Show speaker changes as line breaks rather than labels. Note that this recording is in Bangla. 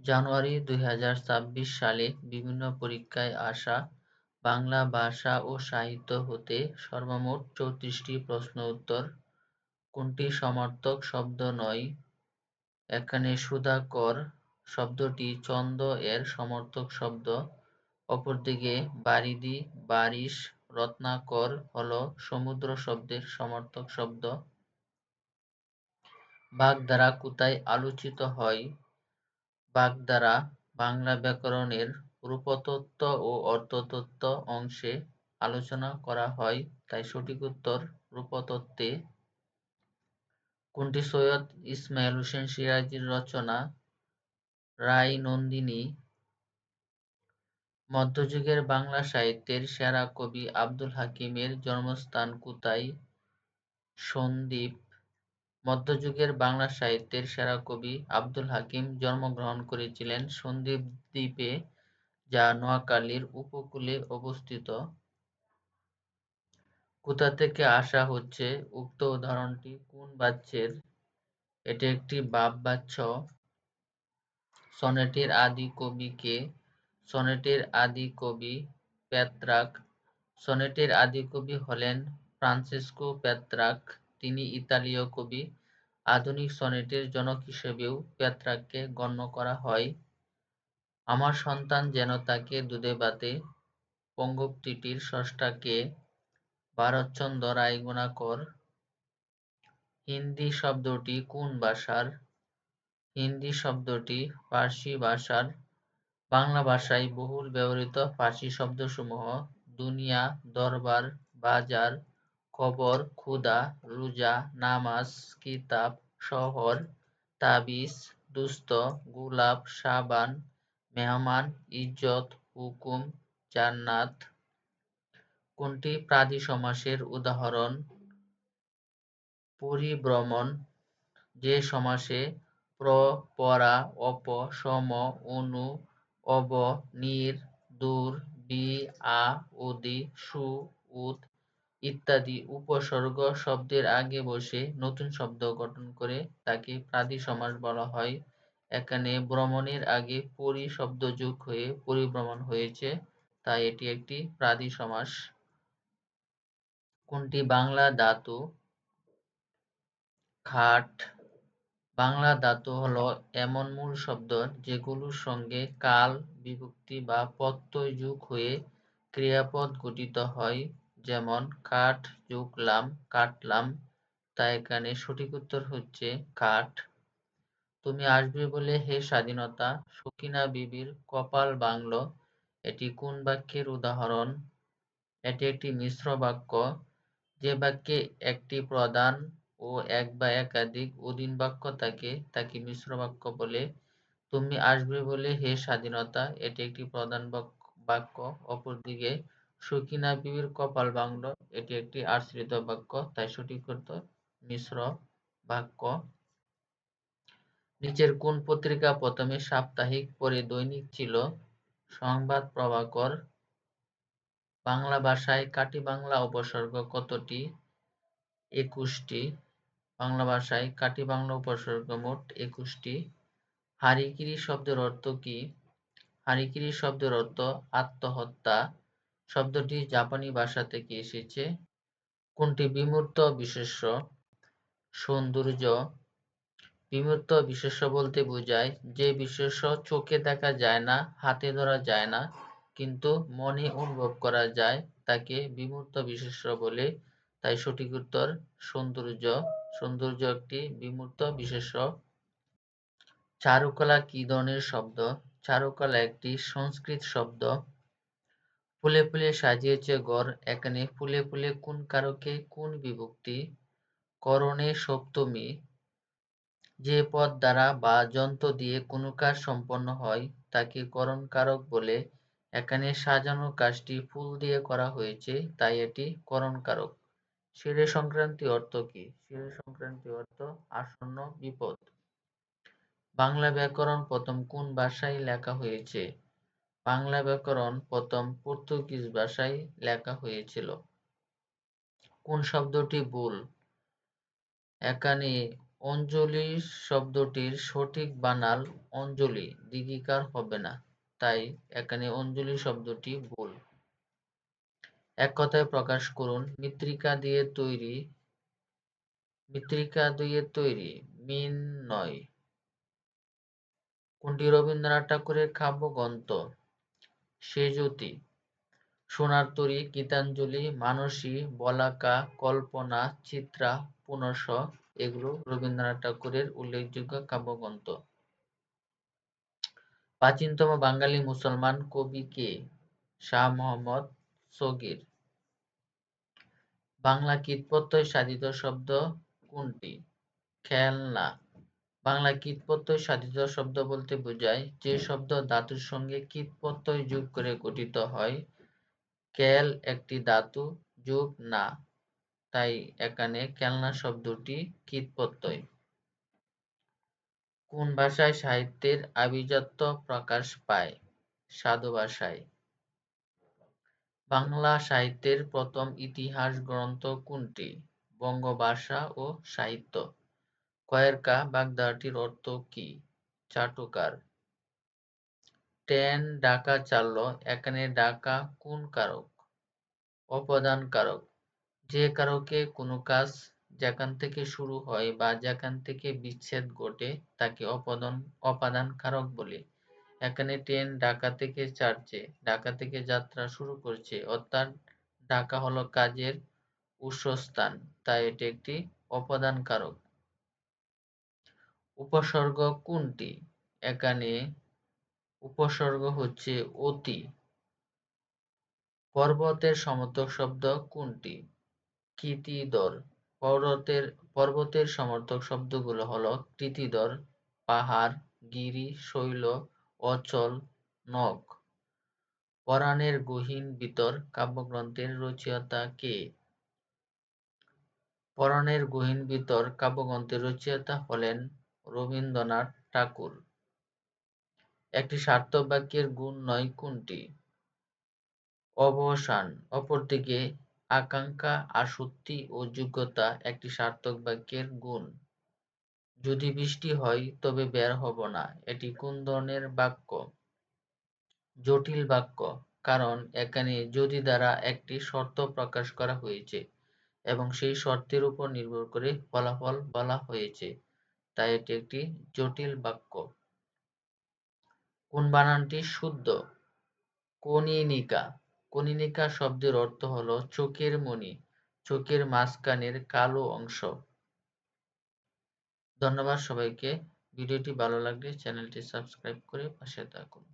জানুয়ারি দুই হাজার ছাব্বিশ সালে বিভিন্ন পরীক্ষায় আসা বাংলা ভাষা ও সাহিত্য হতে সর্বমোট চৌত্রিশটি প্রশ্ন উত্তর। কোনটি সমার্থক শব্দ নয়? এখানে সুধাকর শব্দটি চন্দ এর সমর্থক শব্দ। অপরদিকে বারিধি বারিশ, রত্নাকর হল সমুদ্র শব্দের সমর্থক শব্দ। বাগধারা কোথায় আলোচিত হয়? বাগধারা বাংলা ব্যাকরণের রূপতত্ত্ব ও অর্থতত্ত্ব অংশে আলোচনা করা হয়, তাই সঠিক উত্তর রূপতত্ত্বে। কোনটি? সৈয়দ ইসমাইল হোসেন সিরাজির রচনা, রায় নন্দিনী। মধ্যযুগের বাংলা সাহিত্যের সেরা কবি আব্দুল হাকিমের জন্মস্থান কোথায়? সন্দ্বীপ মধ্যযুগের বাংলা সাহিত্যের সেরা কবি আব্দুল হাকিম জন্মগ্রহণ করেছিলেন সন্দ্বীপ দ্বীপে, যা নোয়াখালীর উপকূলে অবস্থিত। কোথা থেকে আসা হচ্ছে? উক্ত উদাহরণটি কোন বাচ্যের এটি একটি বাপ বাচ্য সনেটের আদি কবি কে? সনেটের আদি কবি পেত্রাক সনেটের আদি কবি হলেন ফ্রান্সিসকো পেত্রাক তিনি ইতালীয় কবি আধুনিক সনেটের জনক হিসেবেও পেত্রাককে গণ্য করা হয়। আমার সন্তান যেন তাকে দুধে বাতে পঙ্গক্তিটির ষষ্ঠাকে ভারতচন্দ্র রায়গুণাকর, হিন্দি শব্দটি কোন ভাষার, হিন্দি শব্দটি ফার্সি ভাষার, বাংলা ভাষায় বহুল ব্যবহৃত ফার্সি শব্দসমূহ, দুনিয়া, দরবার, বাজার খবর ক্ষুদা রোজা, নামাজ, কিতাব, শহর, তাবিজ দুস্থ গোলাপ, সাবান, মেহমান, ইজ্জত, হুকুম, জান্নাত। কোনটি প্রাদি সমাসের উদাহরণ? পরিভ্রমণ, যে সমাসে প্র, পরা, অপ, সম, অনু, অব, নির, দূর, বি, আ উদি সু উদ ইত্যাদি উপসর্গ শব্দের আগে বসে নতুন শব্দ গঠন করে তাকে প্রাদি সমাস বলা হয়। এখানে ভ্রমণের আগে পরি শব্দ যোগ হয়ে পরিভ্রমণ হয়েছে, তাই এটি একটি প্রাদি সমাস কোনটি? বাংলা ধাতু খাট। বাংলা ধাতু হলো এমন মূল শব্দ যেগুলোর সঙ্গে কাল, বিভক্তি বা প্রত্যয় যোগ হয়ে ক্রিয়াপদ গঠিত হয়। যেমন কাঠ যোগলাম কাটলাম তাই এখানে সঠিক উত্তর হচ্ছে কাঠ। তুমি আসবে বলে হে স্বাধীনতা, সকিনা বিবির কপাল বাংল। এটি কোন বাক্যের উদাহরণ? এটি একটি মিশ্র বাক্য। যে বাক্যে একটি প্রধান ও এক বা একাধিক অধীন বাক্য থাকে, তাকে মিশ্র বাক্য বলে। তুমি আসবে বলে হে স্বাধীনতা, এটি একটি প্রধান বাক্য অপরদিকে সকিনা বিবির কপাল বাংল এটি একটি আশ্রিত বাক্য, তাই সঠিক উত্তর মিশ্র বাক্য। নিচের কোন পত্রিকা প্রথমে সাপ্তাহিক পরে দৈনিক ছিল? সংবাদ প্রভাকর, বাংলা ভাষায় কাটি বাংলা উপসর্গ কতটি? একুশটি। বাংলা ভাষায় কাটি বাংলা উপসর্গ মোট একুশটি। হারিকিরি শব্দের অর্থ কি? হারিকিরি শব্দের অর্থ আত্মহত্যা। শব্দটি জাপানি ভাষা থেকে এসেছে। কোনটি বিমূর্ত বিশেষ্য? সৌন্দর্য বিমূর্ত বিশেষ্য বলতে বোঝায় যে বিশেষ্য চোখে দেখা যায় না, হাতে ধরা যায় না, কিন্তু মনে অনুভব করা যায় তাকে বিমূর্ত বিশেষ্য বলে। তাই সঠিক উত্তর সৌন্দর্য সৌন্দর্য একটি বিমূর্ত বিশেষ্য। চারুকলা কি ধরনের শব্দ? চারুকলা একটি সংস্কৃত শব্দ। ফুলে ফুলে সাজিয়েছে ঘর এখানে। ফুলে ফুলে কোন কারকে, কোন বিভক্তি? করণে সপ্তমী। যে পদ দ্বারা বা যন্ত্র দিয়ে কোনো কাজ সম্পন্ন হয়, তাকে করণ কারক বলে। এখানে সাজানো কাজটি ফুল দিয়ে করা হয়েছে, তাই এটি করণ কারক। শিরে সংক্রান্তি অর্থ কি? শিরে সংক্রান্তি অর্থ আসন্ন বিপদ। বাংলা ব্যাকরণ প্রথম কোন ভাষায় লেখা হয়েছে? বাংলা ব্যাকরণ প্রথম পর্তুগিজ ভাষায় লেখা হয়েছিল। কোন শব্দটি ভুল? এখানে অঞ্জলি শব্দটির সঠিক বানাল অঞ্জলি দীর্ঘিকার হবে না, তাই এখানে অঞ্জলি শব্দটি ভুল। এক কথায় প্রকাশ করুন, মৃত্তিকা দিয়ে তৈরি, মৃত্তিকা দিয়ে তৈরি, মিন নয়। কোনটি রবীন্দ্রনাথ ঠাকুরের কাব্যগ্রন্থ? সেজতি সোনার তরী, গীতাঞ্জলি, মানসী, বলাকা, কল্পনা, চিত্রা পুনশ এগুলো রবীন্দ্রনাথ ঠাকুরের উল্লেখযোগ্য কাব্যগ্রন্থ। প্রাচীনতম বাঙালি মুসলমান কবি কে? শাহ মোহাম্মদ সগির। বাংলা কীটপ্রত্যয় সাধিত শব্দ কোনটি? খেলনা। বাংলা কীটপ্রত্যয় সাধিত শব্দ বলতে বোঝায় যে শব্দ ধাতুর সঙ্গে কীটপ্রত্যয় যোগ করে গঠিত হয়। ক্যাল একটি ধাতু, যোগ না। তাই এখানে খেলনা শব্দটি কীটপ্রত্যয় কোন ভাষায় সাহিত্যের আভিজাত্য প্রকাশ পায়? সাধু ভাষায়। বাংলা সাহিত্যের প্রথম ইতিহাস গ্রন্থ কোনটি? বঙ্গভাষা ও সাহিত্য। কয়েরকা বাগধারাটির অর্থ কি? চাটুকার। ট্রেন ডাকা চালল, এখানে ডাকা কোন কারক? অপদান কারক যে কারকে কোনো কাজ যেখান থেকে শুরু হয় বা যেখান থেকে বিচ্ছেদ ঘটে, তাকে অপদান অপাদান কারক বলে। এখানে ট্রেন ঢাকা থেকে ছাড়ছে ঢাকা থেকে যাত্রা শুরু করছে, অর্থাৎ ঢাকা হলো কাজের উৎসস্থান। তাই এটি একটি অপদান কারক উপসর্গ কোনটি? এখানে উপসর্গ হচ্ছে অতি। পর্বতের সমর্থক শব্দ কোনটি? কৃতিদর পর্বতের পর্বতের সমর্থক শব্দগুলো হলো কৃতিদর পাহাড়, গিরি, শৈল, অচল, নখ। পরাণের গহীন বিতর কাব্যগ্রন্থের রচয়িতা কে? পরাণের গহীন বিতর কাব্যগ্রন্থের রচয়িতা হলেন রবীন্দ্রনাথ ঠাকুর। একটি সার্থক বাক্যের গুণ নয় কোনটি? অবসান, অপরদিকে আকাঙ্ক্ষা আসক্তি ও যোগ্যতা একটি সার্থক বাক্যের গুণ। যদি বৃষ্টি হয়, তবে বের হব না, এটি কোন ধরনের বাক্য? জটিল বাক্য, কারণ এখানে যদি দ্বারা একটি শর্ত প্রকাশ করা হয়েছে এবং সেই শর্তের উপর নির্ভর করে ফলাফল বলা হয়েছে। তাই এটি একটি জটিল বাক্য। কোন বানানটি শুদ্ধ? কনিনিকা কনিনিকা শব্দের অর্থ হলো চোখের মণি, চোখের মাঝখানের কালো অংশ। ধন্যবাদ সবাইকে। ভিডিওটি ভালো লাগলে চ্যানেলটি সাবস্ক্রাইব করে পাশে থাকুন।